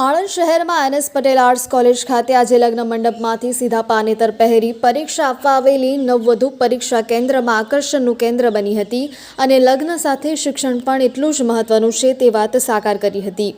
આણંદ શહેરમાં NS Patel arts college ખાતે આજે લગ્ન મંડપમાંથી સીધા પાનેતર પહેરી પરીક્ષા આપવા આવેલી નવવધુ પરીક્ષા કેન્દ્રમાં આકર્ષણનું કેન્દ્ર બની હતી અને લગ્ન સાથે શિક્ષણ પણ એટલું જ મહત્વનું છે તે વાત સાકાર કરી હતી.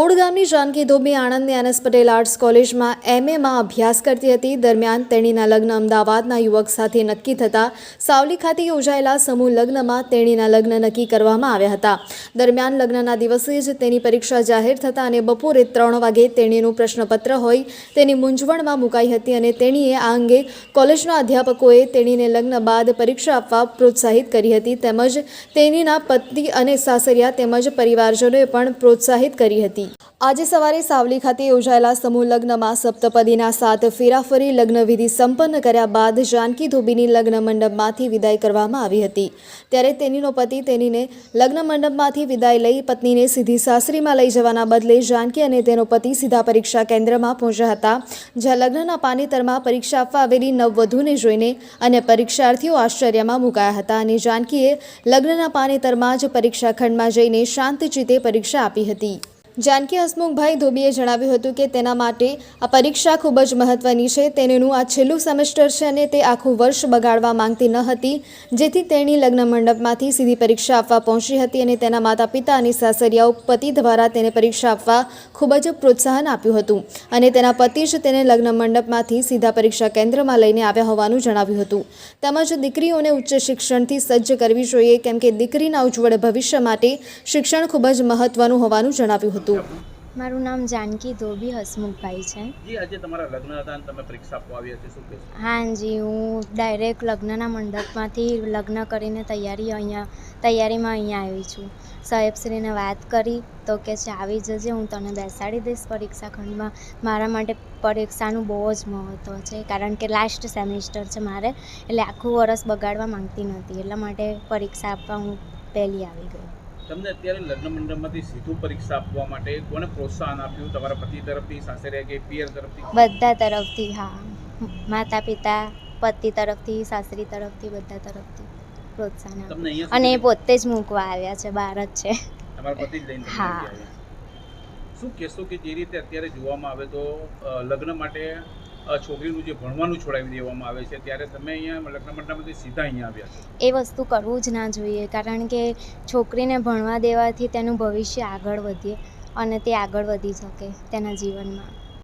ઓડ ગામની જાનકી ધોબી આણંદની એનએસ પટેલ આર્ટ્સ કોલેજમાં એમએમાં અભ્યાસ કરતી હતી. દરમિયાન તેણીના લગ્ન અમદાવાદના યુવક સાથે નક્કી થતાં સાવલી ખાતે યોજાયેલા સમૂહ લગ્નમાં તેણીના લગ્ન નક્કી કરવામાં આવ્યા હતા. દરમિયાન લગ્નના દિવસે જ તેની પરીક્ષા જાહેર થતાં અને બપોરે ત્રણ વાગે તેણીનું પ્રશ્નપત્ર હોય તેની મૂંઝવણમાં મુકાઈ હતી અને તેણીએ આ અંગે કોલેજના અધ્યાપકોએ તેણીને લગ્ન બાદ પરીક્ષા આપવા પ્રોત્સાહિત કરી હતી તેમજ તેણીના પતિ અને સાસરિયા તેમજ પરિવારજનોએ પણ પ્રોત્સાહિત કરી હતી. આજે સવારે સાવલી ખાતે યોજાયેલા સમૂહ લગ્નમાં સપ્તપદીના સાત ફેરા ફરી લગ્ન સંપન્ન કર્યા બાદ જાનકી ધોબીની લગ્ન મંડપમાંથી વિદાય કરવામાં આવી હતી. ત્યારે તેનીનો પતિ તેણીને લગ્ન મંડપમાંથી વિદાય લઈ પત્નીને સીધી સાસરીમાં લઈ જવાના બદલે જાનકી અને તેનો પતિ સીધા પરીક્ષા કેન્દ્રમાં પહોંચ્યા હતા, જ્યાં લગ્નના પાનેતરમાં પરીક્ષા આપવા આવેલી નવવધુને જોઈને અને પરીક્ષાર્થીઓ આશ્ચર્યમાં મુકાયા હતા અને જાનકીએ લગ્નના પાનેતરમાં જ પરીક્ષા ખંડમાં જઈને શાંતચિત્તે પરીક્ષા આપી હતી. જાનકી હસમુખભાઈ ધોબીએ જણાવ્યું હતું કે તેના માટે આ પરીક્ષા ખૂબ જ મહત્વની છે. તેનું આ છેલ્લું સેમેસ્ટર છે અને તે આખું વર્ષ બગાડવા માંગતી ન હતી. જેથી તેણી લગ્ન મંડપમાંથી સીધી પરીક્ષા આપવા પહોંચી હતી અને તેના માતા પિતા અને સાસરિયાઓ પતિ દ્વારા તેને પરીક્ષા આપવા ખૂબ જ પ્રોત્સાહન આપ્યું હતું અને તેના પતિ જ તેને લગ્ન મંડપમાંથી સીધા પરીક્ષા કેન્દ્રમાં લઈને આવ્યા હોવાનું જણાવ્યું હતું. તેમજ દીકરીઓને ઉચ્ચ શિક્ષણથી સજ્જ કરવી જોઈએ, કેમ કે દીકરીના ઉજ્જવળ ભવિષ્ય માટે શિક્ષણ ખૂબ જ મહત્વનું હોવાનું જણાવ્યું હતું. મારું નામ જાનકી ધોબી હસમુખભાઈ છે. જી આજે તમારા લગ્ન હતા અને તમે પરીક્ષા આપવા આવ્યા છે શું કહેશો? હાજી હું ડાયરેક્ટ લગ્નના મંડપમાંથી લગ્ન કરીને તૈયારી અહીંયા તૈયારીમાં અહીંયા આવી છું. સાહેબશ્રીને વાત કરી તો કે છે આવી જજે હું તને બેસાડી દઈશ પરીક્ષા ખંડમાં. મારા માટે પરીક્ષાનું બહુ જ મહત્ત્વ છે કારણ કે લાસ્ટ સેમિસ્ટર છે મારે. એટલે આખું વરસ બગાડવા માંગતી નથી એટલા માટે પરીક્ષા આપવા હું પહેલી આવી ગઈ. તમને અત્યારે લગ્ન મંડળમાંથી સીધું પરીક્ષા આપવા માટે કોને પ્રોત્સાહન આપ્યું? તમારા પતિ તરફથી સાસરિયા કે પિયર તરફથી? બધા તરફથી હા. માતા પિતા પતિ તરફથી સાસરી તરફથી બધા તરફથી પ્રોત્સાહન આપ્યું. અને એ પોતે જ મૂકવા આવ્યા છે બહાર જ છે. તમારા પતિ જ લઈને હા. શું કહેશો કે જે રીતે અત્યારે જોવામાં આવે તો લગ્ન માટે છોકરીનું જે ભણવાનું છોડાવી દેવામાં આવે છે, ત્યારે તમે અહીંયા લગ્ન મંડળમાંથી સીધા અહીંયા આવ્યા છો? એ વસ્તુ કરવું જ ના જોઈએ, કારણ કે છોકરીને ભણવા દેવાથી તેનું ભવિષ્ય આગળ વધે અને તે આગળ વધી શકે તેના જીવનમાં.